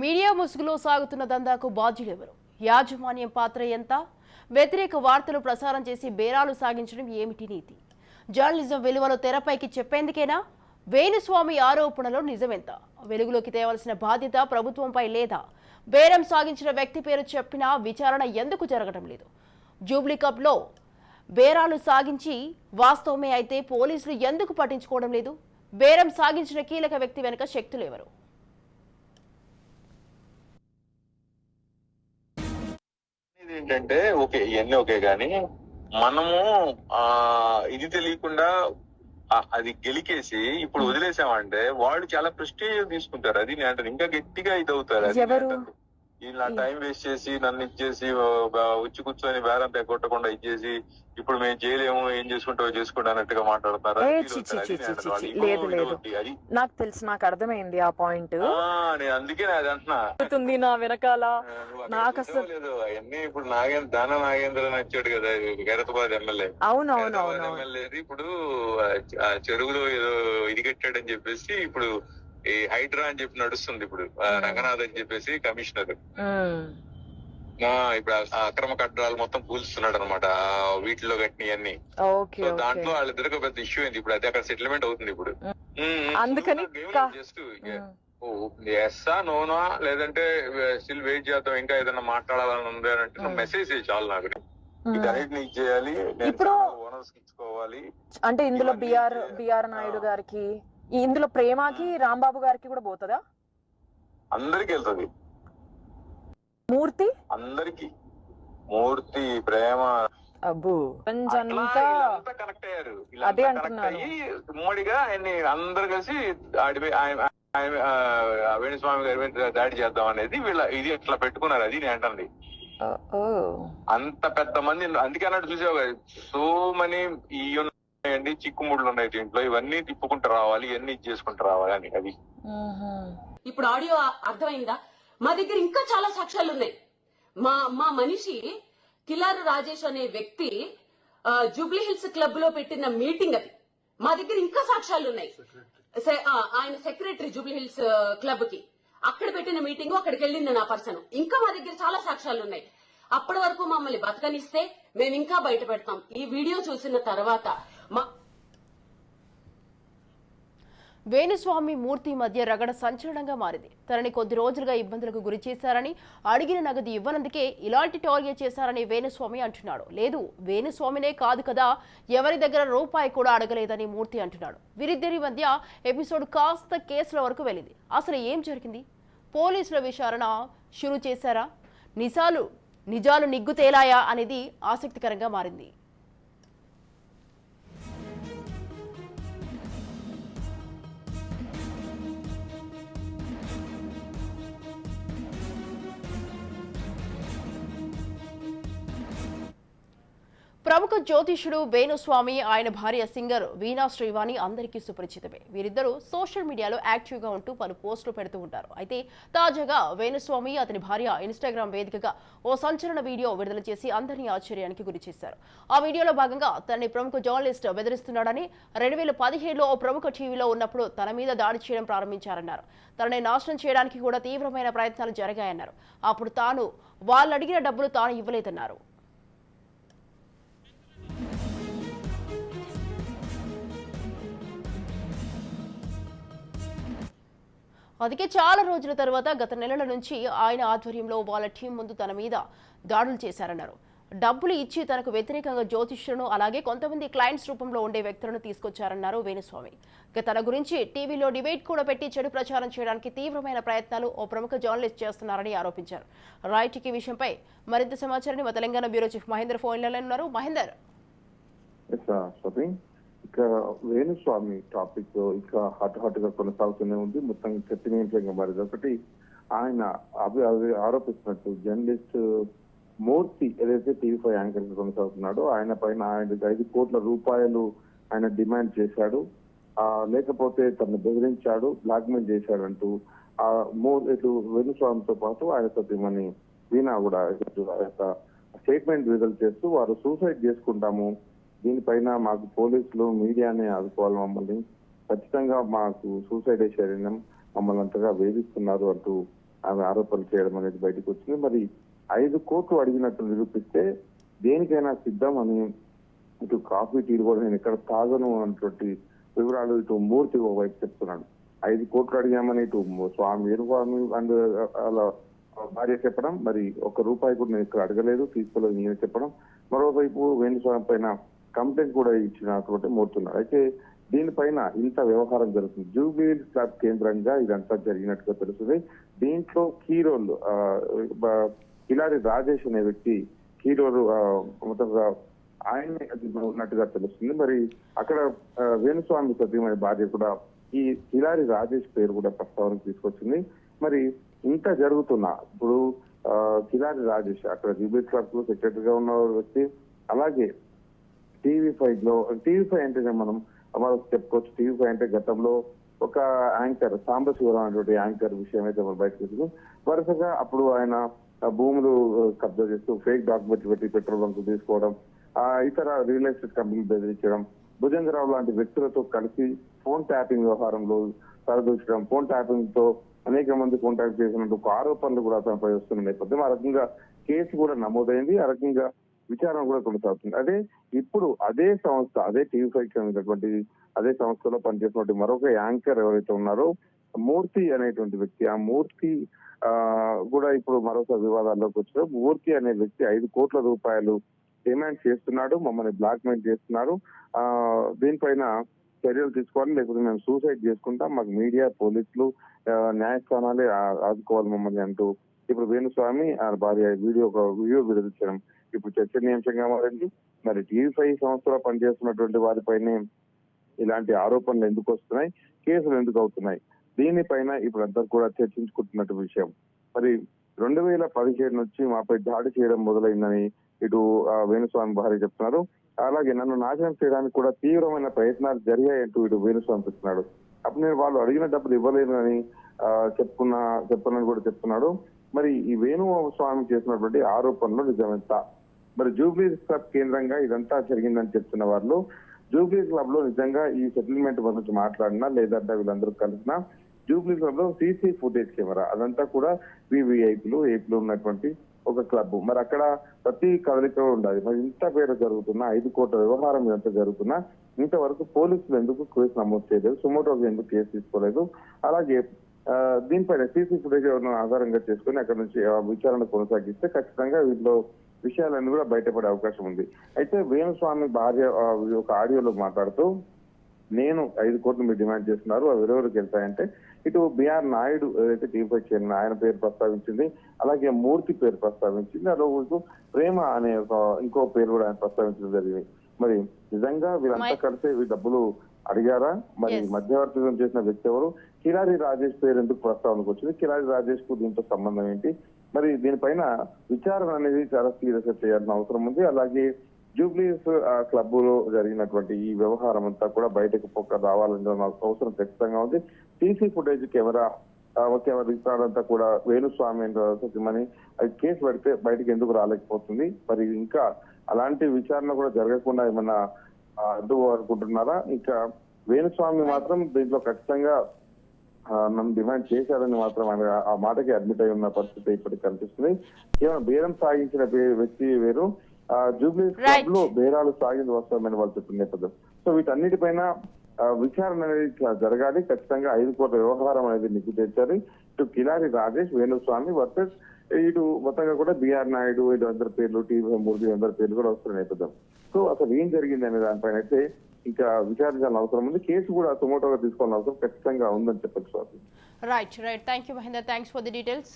Media ముసుగులో సాగుతున్న దందాకు బాధ్యులెవరు? యాజమాన్యం పాత్ర ఎంత? వ్యతిరేక వార్తలు ప్రసారం చేసి బేరాలు సాగించడం ఏమిటి నీతి? జర్నలిజం విలువలు తెరపైకి చెప్పేందుకేనా? వేణుస్వామి ఆరోపణలో నిజమెంత? వెలుగులోకి తేవలసిన బాధ్యత ప్రభుత్వంపై లేదా? బేరం సాగించిన వ్యక్తి పేరు చెప్పినా విచారణ ఎందుకు జరగడం లేదు? జూబ్లీ కప్లో బేరాలు సాగించి వాస్తవమే అయితే పోలీసులు ఎందుకు పట్టించుకోవడం లేదు? బేరం సాగించిన కీలక వ్యక్తి వెనుక శక్తులు ఏంటంటే ఓకే ఇవన్నీ ఓకే గాని మనము ఆ ఇది తెలియకుండా అది గెలికేసి ఇప్పుడు వదిలేసామంటే వాళ్ళు చాలా ప్రెస్టేజ్ తీసుకుంటారు. అది నేను అంటాను. ఇంకా గట్టిగా ఇది అవుతారు అది. వీళ్ళు నా టైం వేస్ట్ చేసి నన్ను ఇచ్చేసి వచ్చి కూర్చొని బేరం కొట్టకుండా ఇచ్చేసి ఇప్పుడు మేము చేయలేము ఏం చేసుకుంటావో చేసుకోండి అన్నట్టుగా మాట్లాడుతున్నారు అది. నాకు తెలుసు నాకు అర్థమైంది ఆ పాయింట్. నేను అందుకే అది అంటున్నా. నా వెనకాల. నాకు అసలు- లేదో అవన్నీ ఇప్పుడు నాగేంద్ర దాన నాగేంద్ర వచ్చాడు కదా గైరతాబాద్ ఎమ్మెల్యే. అవును అవును హైదరాబాద్ అవును. అవును. ఎమ్మెల్యేది ఇప్పుడు చెరువులో ఏదో ఇది కట్టాడని చెప్పేసి ఇప్పుడు ఈ హైడ్రా అని చెప్పి నడుస్తుంది ఇప్పుడు Hmm. రంగనాథ్ అని చెప్పేసి కమిషనర్. ఆ, ఇప్పుడు అక్రమ కట్టడాలు మొత్తం కూల్స్తున్నాడు అనమాట వీటిలో కట్టినవన్నీ సో ఓకే దాంట్లో వాళ్ళిద్దరికి పెద్ద ఇష్యూ అయింది ఇప్పుడు అది అక్కడ సెటిల్మెంట్ అవుతుంది ఇప్పుడు అందుకని కా- జస్ట్. ఎస్సా నోనా లేదంటే స్టిల్ వెయిట్ చేద్దాం ఇంకా ఏదైనా మాట్లాడాలని ఉంది అని అంటే Hmm. మెసేజ్ చాలు నాకు నేను ఇప్పుడు- ఇచ్చుకోవాలి అంటే ఇందులో బిఆర్ బిఆర్ నాయుడు. గారికి ఇందులో ప్రేమకి రాంబాబు గారికి కూడా పోతుందా? అందరికి వెళ్తది. మూర్తి? అందరికి. మూర్తి ప్రేమ. అబ్బు. కనెక్ట్ అయ్యారు. అదే. అయ్యి ఉమ్మడిగా ఆయన్ని అందరు కలిసి ఆడిపై ఆయన- ఆయన, ఆ, వేణుస్వామి గారి మీద దాడి చేద్దాం అనేది వీళ్ళ ఇది ఇట్లా పెట్టుకున్నారు అది నేను అంటుంది. అంత పెద్ద మంది అందుకే అన్నట్టు చూసావు కదా సో మనీ ఈ ఉన్నాయండి చిక్కుముళ్ళు ఉన్నాయి దీంట్లో. ఇవన్నీ తిప్పుకుంటూ రావాలి ఇవన్నీ ఇది చేసుకుంటూ రావాలి అని అది. ఇప్పుడు ఆడియో అర్థమైందా? మా దగ్గర ఇంకా చాలా సాక్ష్యాలు ఉన్నాయి. మా మా మనిషి కిలారు రాజేష్ అనే వ్యక్తి జూబ్లీ హిల్స్ క్లబ్లో పెట్టిన మీటింగ్ అది. మా దగ్గర ఇంకా సాక్ష్యాలు ఉన్నాయి. ఆయన సెక్రటరీ జూబ్లీ హిల్స్ క్లబ్కి అక్కడ పెట్టిన మీటింగ్ అక్కడికి వెళ్ళింది నా పర్సన్. ఇంకా మా దగ్గర చాలా సాక్ష్యాలు ఉన్నాయి. అప్పటి వరకు మమ్మల్ని బతకనిస్తే మేము ఇంకా బయట పెడతాం. ఈ వీడియో చూసిన తర్వాత వేణుస్వామి మూర్తి మధ్య రగడ సంచలనంగా మారింది. తనని కొద్ది రోజులుగా ఇబ్బందులకు గురి చేశారని అడిగిన నగదు ఇవ్వనందుకే ఇలాంటి టార్గెట్ చేశారని వేణుస్వామి అంటున్నాడు. లేదు వేణుస్వామినే కాదు కదా ఎవరి దగ్గర రూపాయి కూడా అడగలేదని మూర్తి అంటున్నాడు. వీరిద్దరి మధ్య ఎపిసోడ్ కాస్త కేసుల వరకు వెళ్ళింది. అసలు ఏం జరిగింది? పోలీసుల విచారణ షురు చేశారా? నిజాలు నిజాలు నిగ్గు తేలాయా అనేది ఆసక్తికరంగా మారింది. ప్రముఖ జ్యోతిషుడు వేణుస్వామి ఆయన భార్య సింగర్ వీణా శ్రీవాణి అందరికీ సుపరిచితమే. వీరిద్దరూ సోషల్ మీడియాలో యాక్టివ్గా ఉంటూ పలు పోస్టులు పెడుతూ ఉంటారు. అయితే తాజాగా వేణుస్వామి అతని భార్య ఇన్స్టాగ్రామ్ వేదికగా ఓ సంచలన వీడియో విడుదల చేసి అందరినీ ఆశ్చర్యానికి గురి చేశారు. ఆ వీడియోలో భాగంగా తనని ప్రముఖ జర్నలిస్ట్ బెదిరిస్తున్నాడని రెండు వేల పదిహేడులో ఓ ప్రముఖ టీవీలో ఉన్నప్పుడు తన మీద దాడి చేయడం ప్రారంభించారన్నారు. తనని నాశనం చేయడానికి కూడా తీవ్రమైన ప్రయత్నాలు జరిగాయన్నారు. అప్పుడు తాను వాళ్ళు అడిగిన డబ్బులు తాను ఇవ్వలేదన్నారు. అందుకే చాలా రోజుల తర్వాత గత నెలల నుంచి ఆయన ఆధ్వర్యంలో వాళ్ళ టీం ముందు తన మీద దాడులు చేశారన్నారు. డబ్బులు ఇచ్చి తనకు వ్యతిరేకంగా జ్యోతిష్యులను అలాగే కొంతమంది క్లయింట్స్ రూపంలో ఉండే వ్యక్తులను తీసుకొచ్చారన్నారు వేణుస్వామి. ఇక తన గురించి టీవీలో డిబేట్ కూడా పెట్టి చెడు ప్రచారం చేయడానికి తీవ్రమైన ప్రయత్నాలు ఓ ప్రముఖ జర్నలిస్ట్ చేస్తున్నారని ఆరోపించారు. రైట్ విషయంపై మరింత సమాచారాన్ని మా తెలంగాణ బ్యూరో చీఫ్ మహేందర్ ఫోన్లలో ఉన్నారు. మహేందర్. ఇక వేణుస్వామి టాపిక్ ఇక హాట్ హాట్గా కొనసాగుతూనే ఉంది. మొత్తం చర్చనీయాంశంగా మారింది. ఒకటి ఆయన అభి అభి ఆరోపిస్తున్నట్టు జర్నలిస్ట్ మూర్తి ఏదైతే టీవీ ఫైవ్ యాంకర్గా కొనసాగుతున్నాడో ఆయన పైన ఆయన ఐదు కోట్ల రూపాయలు ఆయన డిమాండ్ చేశాడు. ఆ లేకపోతే తను బెదిరించాడు బ్లాక్మెయిల్ చేశాడంటూ ఆ మూ ఇటు వేణుస్వామితో పాటు ఆయన సత్యమని వీణా కూడా స్టేట్మెంట్ విడుదల చేస్తూ వారు సూసైడ్ చేసుకుంటాము దీనిపైన మాకు పోలీసులు మీడియానే ఆదుకోవాలి మమ్మల్ని. ఖచ్చితంగా మాకు సూసైడ్ శరీరం మమ్మల్ని అంతగా వేధిస్తున్నారు అంటూ ఆమె ఆరోపణలు చేయడం అనేది బయటకు వచ్చింది. మరి ఐదు కోట్లు అడిగినట్లు నిరూపిస్తే దేనికైనా సిద్ధం అని ఇటు కాఫీ టీలు కూడా నేను ఇక్కడ తాగను అన్నటువంటి వివరాలు ఇటు మూర్తి వైపు చెప్తున్నాడు. ఐదు కోట్లు అడిగామని ఇటు స్వామి వీరస్వామి అండ్ అలా భార్య చెప్పడం మరి ఒక రూపాయి కూడా నేను ఇక్కడ అడగలేదు తీసుకోలేదు నేను చెప్పడం. మరోవైపు వేణుస్వామి పైన కంప్లైంట్ కూడా ఇచ్చినటువంటి మూర్తున్నాడు అయితే దీనిపైన ఇంత వ్యవహారం జరుగుతుంది. జూబ్లీ క్లబ్ కేంద్రంగా ఇదంతా జరిగినట్టుగా తెలుస్తుంది. దీంట్లో కీ రోల్ బ- కిలారి రాజేష్ అనే వ్యక్తి కీ రోల్ ఆ, ఆయన్ని ఉన్నట్టుగా తెలుస్తుంది. మరి అక్కడ వేణుస్వామి సత్యమైన భార్య కూడా ఈ కిలారి రాజేష్ పేరు కూడా ప్రస్తావనకు తీసుకొచ్చింది. మరి ఇంత జరుగుతున్నా ఇప్పుడు కిలారి రాజేష్ అక్కడ జూబ్లీ క్లబ్లో సెక్రటరీగా ఉన్న వ్యక్తి అలాగే టీవీ ఫైవ్లో టీవీ ఫైవ్ అంటే మనం మనం చెప్పుకోవచ్చు. టీవీ ఫైవ్ అంటే గతంలో ఒక యాంకర్ సాంబశివరావు అనేటువంటి యాంకర్ విషయం అయితే మనం బయటకు వచ్చింది వరుసగా అప్పుడు ఆయన భూములు కబ్జా చేస్తూ ఫేక్ డాక్యుమెంట్ పెట్టి పెట్రోల్ బంక్ తీసుకోవడం ఆ ఇతర రియల్ ఎస్టేట్ కంపెనీలు బెదిరించడం భుజంగరావు లాంటి వ్యక్తులతో కలిసి ఫోన్ ట్యాపింగ్ వ్యవహారంలో సరిదూచడం ఫోన్ ట్యాపింగ్తో అనేక మంది కాంటాక్ట్ చేసినట్టు ఆరోపణలు కూడా అతనిపై వస్తున్న నేపథ్యం. ఆ రకంగా కేసు కూడా నమోదైంది. ఆ రకంగా విచారణ కూడా కొనసాగుతుంది. అదే ఇప్పుడు అదే సంస్థ అదే టీవీ ఫైవ్ చెందినటువంటి అదే సంస్థలో పనిచేసినటువంటి మరొక యాంకర్ ఎవరైతే ఉన్నారో మూర్తి అనేటువంటి వ్యక్తి ఆ మూర్తి కూడా ఇప్పుడు మరోసారి వివాదాల్లోకి వచ్చారు మూర్తి అనే వ్యక్తి ఐదు కోట్ల రూపాయలు డిమాండ్ చేస్తున్నాడు మమ్మల్ని బ్లాక్ మెయిల్ చేస్తున్నారు. ఆ దీనిపైన చర్యలు తీసుకోవాలి లేకపోతే మేము సూసైడ్ చేసుకుంటాం. మాకు మీడియా పోలీసులు న్యాయస్థానాలే ఆదుకోవాలి మమ్మల్ని అంటూ ఇప్పుడు వేణుస్వామి ఆ భార్య వీడియో ఒక వీడియో విడుదలించడం ఇప్పుడు చర్చనీయాంశంగా మారింది. మరి టీవీ ఫైవ్ సంస్థలో పనిచేస్తున్నటువంటి వారిపైనే ఇలాంటి ఆరోపణలు ఎందుకు వస్తున్నాయి? కేసులు ఎందుకు అవుతున్నాయి? దీనిపైన ఇప్పుడు కూడా చర్చించుకుంటున్నట్టు విషయం. మరి రెండు వేల పదిహేడు నుంచి మాపై దాడి చేయడం మొదలైందని ఇటు ఆ, వేణుస్వామి భార్య చెప్తున్నారు. అలాగే నన్ను నాశనం చేయడానికి కూడా తీవ్రమైన ప్రయత్నాలు జరిగాయంటూ ఇటు వేణుస్వామి చెప్తున్నాడు. అప్పుడు నేను వాళ్ళు అడిగిన డబ్బులు ఇవ్వలేదు అని ఆ, చెప్పుకున్నా కూడా చెప్తున్నాడు. మరి ఈ వేణు స్వామి చేసినటువంటి ఆరోపణలు నిజమెంత? మరి జూబ్లీ క్లబ్ కేంద్రంగా ఇదంతా జరిగిందని చెప్తున్న వాళ్ళు జూబ్లీ క్లబ్లో నిజంగా ఈ సెటిల్మెంట్ గురించి మాట్లాడినా లేదంటే వీళ్ళందరూ కలిసినా జూబ్లీ క్లబ్లో సీసీ ఫుటేజ్ కెమెరా అదంతా కూడా వివిఐపీలు ఏపీలో ఉన్నటువంటి ఒక క్లబ్ మరి అక్కడ ప్రతి కదలిక ఉండాలి. మరి ఇంత పేరు జరుగుతున్నా ఐదు కోట్ల వ్యవహారం ఎంత జరుగుతున్నా ఇంతవరకు పోలీసులు ఎందుకు కేసు నమోదు చేయలేదు? సుమోటోకి ఎందుకు కేసు తీసుకోలేదు? అలాగే దీనిపైన సీసీ ఫుటేజ్ ఆధారంగా చేసుకుని అక్కడ నుంచి విచారణ కొనసాగిస్తే ఖచ్చితంగా వీటిలో విషయాలన్నీ కూడా బయటపడే అవకాశం ఉంది. అయితే వేణుస్వామి భార్య ఒక ఆడియోలో మాట్లాడుతూ నేను ఐదు కోట్లు మీరు డిమాండ్ చేస్తున్నారు అవి ఎవరెవరికి వెళ్తాయంటే ఇటు బిఆర్ నాయుడు ఏదైతే టీపై చెందిన ఆయన పేరు ప్రస్తావించింది అలాగే మూర్తి పేరు ప్రస్తావించింది రోజు ప్రేమ అనే ఒక ఇంకో పేరు కూడా ఆయన ప్రస్తావించడం జరిగింది. మరి నిజంగా వీళ్ళంతా కలిసి ఈ డబ్బులు అడిగారా? మరి. మధ్యవర్తిత్వం చేసిన వ్యక్తి ఎవరు? కిలారి రాజేష్ పేరు ఎందుకు ప్రస్తావనకు వచ్చింది? కిలారి రాజేష్కు దీంతో సంబంధం ఏంటి? మరి దీనిపైన విచారణ అనేది చాలా సీరియస్గా చేయాల్సిన అవసరం ఉంది. అలాగే జూబ్లీస్ క్లబ్లో జరిగినటువంటి ఈ వ్యవహారం అంతా కూడా బయటకు పొక్క రావాలనే నాకు అవసరం ఖచ్చితంగా ఉంది. సీసీ ఫుటేజ్ కెమెరా ఆ, కెమెరా అంతా కూడా వేణుస్వామి సత్యమని అది కేసు పెడితే బయటకు ఎందుకు రాలేకపోతుంది? మరి ఇంకా అలాంటి విచారణ కూడా జరగకుండా ఏమన్నా అడ్డు అనుకుంటున్నారా? ఇంకా వేణుస్వామి మాత్రం దీంట్లో ఖచ్చితంగా మనం నన్ను డిమాండ్ చేశారని మాత్రం ఆయన ఆ మాటకి అడ్మిట్ అయి ఉన్న పరిస్థితి ఇప్పటికి కనిపిస్తుంది. కేవలం బేరం సాగించిన వ్యక్తి వేరు. జూబ్లీ లో బేరాలు సాగింది వాస్తవమైన వాళ్ళు చెప్పిన నేపథ్యం. సో వీటన్నిటిపైన విచారణ అనేది జరగాలి. ఖచ్చితంగా ఐదు కోట్ల వ్యవహారం అనేది నిగ్గు తెచ్చారు ఇటు కిలారి రాజేష్ వేణుస్వామి వర్సెస్ ఇటు మొత్తంగా కూడా బిఆర్ నాయుడు ఇటు అందరి పేర్లు టీవీ మూర్తి అందరి పేర్లు కూడా వస్తున్న నేపథ్యం. సో అసలు ఏం జరిగింది అనే దానిపైన అయితే ఇంకా విచారించాల్సిన అవసరం ఉంది. కేసు కూడా సుమోటోగా తీసుకోవాల్సిన అవసరం ఖచ్చితంగా ఉందని చెప్పచ్చు right right thank you Mahender. Thanks for the details